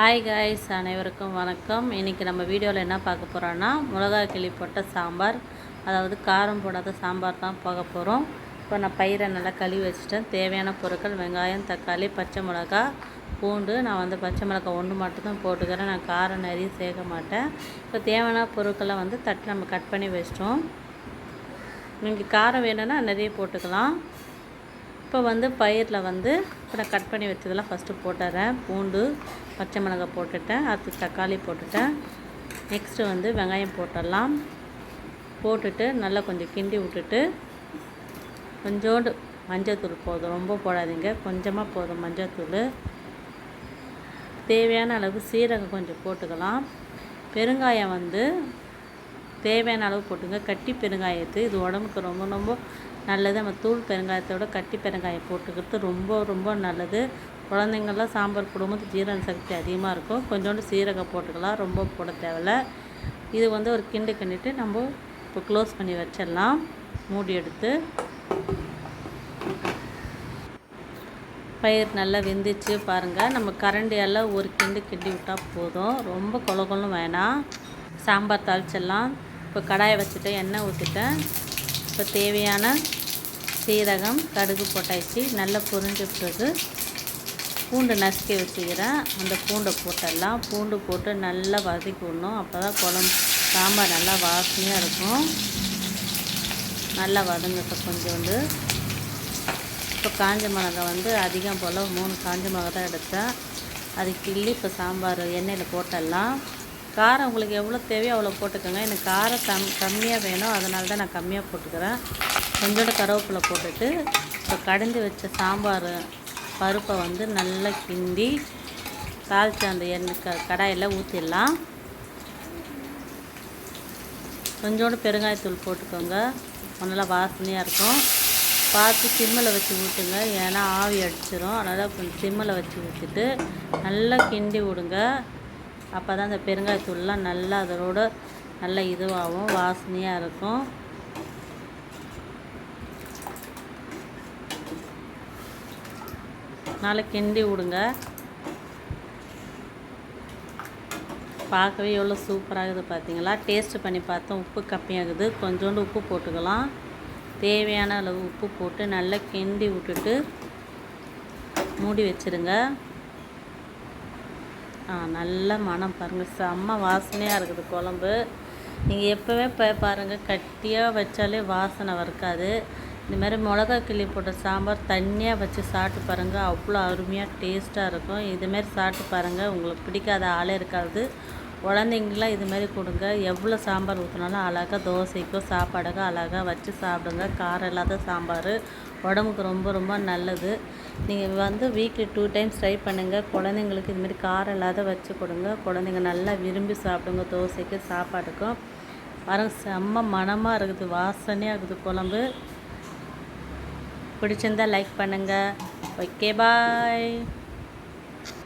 Hi guys அனைவருக்கும் வணக்கம். இன்றைக்கி நம்ம வீடியோவில் என்ன பார்க்க போகிறோன்னா மிளகா கிளி போட்ட சாம்பார் அதாவது காரம் போடாத சாம்பார் தான் பார்க்க போகிறோம் இப்போ நான் பயிரை நல்லா கழுவி வச்சுட்டேன். தேவையான பொருட்கள் வெங்காயம் தக்காளி பச்சை மிளகா பூண்டு. நான் வந்து பச்சை மிளகா ஒன்று மட்டும்தான் போட்டுக்கிறேன். நான் காரம் நிறைய சேர்க்க மாட்டேன். இப்போ தேவையான பொருட்களை வந்து தட்டு நம்ம கட் பண்ணி வச்சிட்டோம். நீங்கள் காரம் வேணும்னா நிறைய போட்டுக்கலாம். இப்போ வந்து பயிரில் வந்து இப்போ நான் கட் பண்ணி வச்சதெல்லாம் ஃபஸ்ட்டு போட்டுறேன். பூண்டு பச்சை மிளகாய் போட்டுட்டேன். அடுத்து தக்காளி போட்டுட்டேன். நெக்ஸ்ட்டு வந்து வெங்காயம் போட்டுடலாம். போட்டுட்டு நல்லா கொஞ்சம் கிண்டி விட்டுட்டு கொஞ்சோண்டு மஞ்சள்தூள் போதும். ரொம்ப போடாதீங்க. கொஞ்சமாக போதும் மஞ்சள்தூள் தேவையான அளவு சீரகம் கொஞ்சம் போட்டுக்கலாம். பெருங்காயம் வந்து தேவையான அளவு போட்டுங்க. கட்டி பெருங்காயத்து. இது உடம்புக்கு ரொம்ப ரொம்ப நல்லது. நம்ம தூள் பெருங்காயத்தோட கட்டி பெருங்காயம் போட்டுக்கிறது ரொம்ப ரொம்ப நல்லது. குழந்தைங்கள்லாம் சாம்பார் போடும்போது ஜீரண சக்தி அதிகமாக இருக்கும். கொஞ்சோண்டு சீரகம் போட்டுக்கலாம். ரொம்ப போட தேவையில்ல. இது வந்து ஒரு கிண்டு கிண்டிட்டு நம்ம இப்போ க்ளோஸ் பண்ணி வச்சிடலாம். மூடி எடுத்து. பயிர் நல்லா வெந்துச்சு பாருங்கள் நம்ம கரண்டியெல்லாம் ஒரு கிண்டு கிண்டி விட்டால் போதும். ரொம்ப கொல வேணாம். சாம்பார் தாளிச்சிடலாம். இப்போ கடாயை வச்சுட்டு எண்ணெய் ஊற்றிட்டேன் இப்போ தேவையான சீரகம் கடுகு போட்டாச்சு. நல்லா பொரிஞ்ச பிறகு பூண்டு நசுக்கி வச்சுக்கிறேன். அந்த பூண்டை போட்டுடலாம். பூண்டு போட்டு நல்லா வதக்கி விடணும் அப்போ தான் குழம்பு சாம்பார் நல்லா வாசனையாக இருக்கும். நல்லா வதங்க கொஞ்சோண்டு. இப்போ காஞ்ச மிளகா வந்து அதிகம் போல் மூணு காஞ்ச மிளகா தான் எடுத்தேன். அது கிள்ளி இப்போ சாம்பார் எண்ணெயில் போட்டுடலாம். காரம் உங்களுக்கு எவ்வளோ தேவையோ அவ்வளோ போட்டுக்கோங்க. எனக்கு காரம் கம் கம்மியாக வேணும். அதனால தான் நான் கம்மியாக போட்டுக்கிறேன். கொஞ்சோண்டு கருவேப்பிலை போட்டுட்டு இப்போ கடைஞ்சி வச்ச சாம்பார் பருப்பை வந்து நல்லா கிண்டி தாளித்து அந்த எண்ணெய் க கடாயில் ஊற்றிடலாம் கொஞ்சோண்டு பெருங்காயத்தூள் போட்டுக்கோங்க. நல்லா வாசனையாக இருக்கும். பார்த்து சிம்மில் வச்சு ஊற்றுங்க ஏன்னா ஆவி அடிச்சிடும் அதனால் கொஞ்சம் சிம்மில் வச்சு ஊற்றிட்டு நல்லா கிண்டி விடுங்க. அப்போ தான் அந்த பெருங்காயத்தூள்லாம் நல்லா அதோட நல்ல இதுவாகும் வாசனையாக இருக்கும். நல்லா கிண்டி விடுங்க. பார்க்கவே எவ்வளோ சூப்பராகுது பார்த்தீங்களா? டேஸ்ட்டு பண்ணி பார்த்தோம் உப்பு கம்மியாகுது. கொஞ்சோண்டு உப்பு போட்டுக்கலாம். தேவையான அளவு உப்பு போட்டு நல்லா கிண்டி விட்டுட்டு மூடி வச்சுருங்க. நல்ல மனம் பாருங்கள் செம்ம வாசனையாக இருக்குது குழம்பு. நீங்கள் எப்போவே இப்போ பாருங்கள் கட்டியாக வச்சாலே வாசனை வறுக்காது இந்தமாதிரி மிளகா கிள்ளி போட்ட சாம்பார் தண்ணியாக வச்சு சாப்பிட்டு பாருங்கள் அவ்வளோ அருமையாக டேஸ்ட்டாக இருக்கும். இதுமாரி சாப்பிட்டு பாருங்கள் உங்களுக்கு பிடிக்காத ஆளே இருக்காது. குழந்தைங்களாம் மாதிரி கொடுங்க. எவ்வளோ சாம்பார் ஊற்றினாலும் அழகாக தோசைக்கோ சாப்பாடுக்கோ அழகாக வச்சு சாப்பிடுங்க. காரம் இல்லாத சாம்பார். உடம்புக்கு ரொம்ப ரொம்ப நல்லது. நீங்கள் வந்து வீக்லி டூ டைம்ஸ் ட்ரை பண்ணுங்கள் குழந்தைங்களுக்கு இதுமாரி காரம் இல்லாத வச்சு கொடுங்க. குழந்தைங்க நல்லா விரும்பி சாப்பிடுங்க. தோசைக்கு சாப்பாட்டுக்கும். வர செம்ம மனமாக இருக்குது. வாசனையாக இருக்குது குழம்பு. பிடிச்சிருந்தா லைக் பண்ணுங்கள் ஓகே பாய்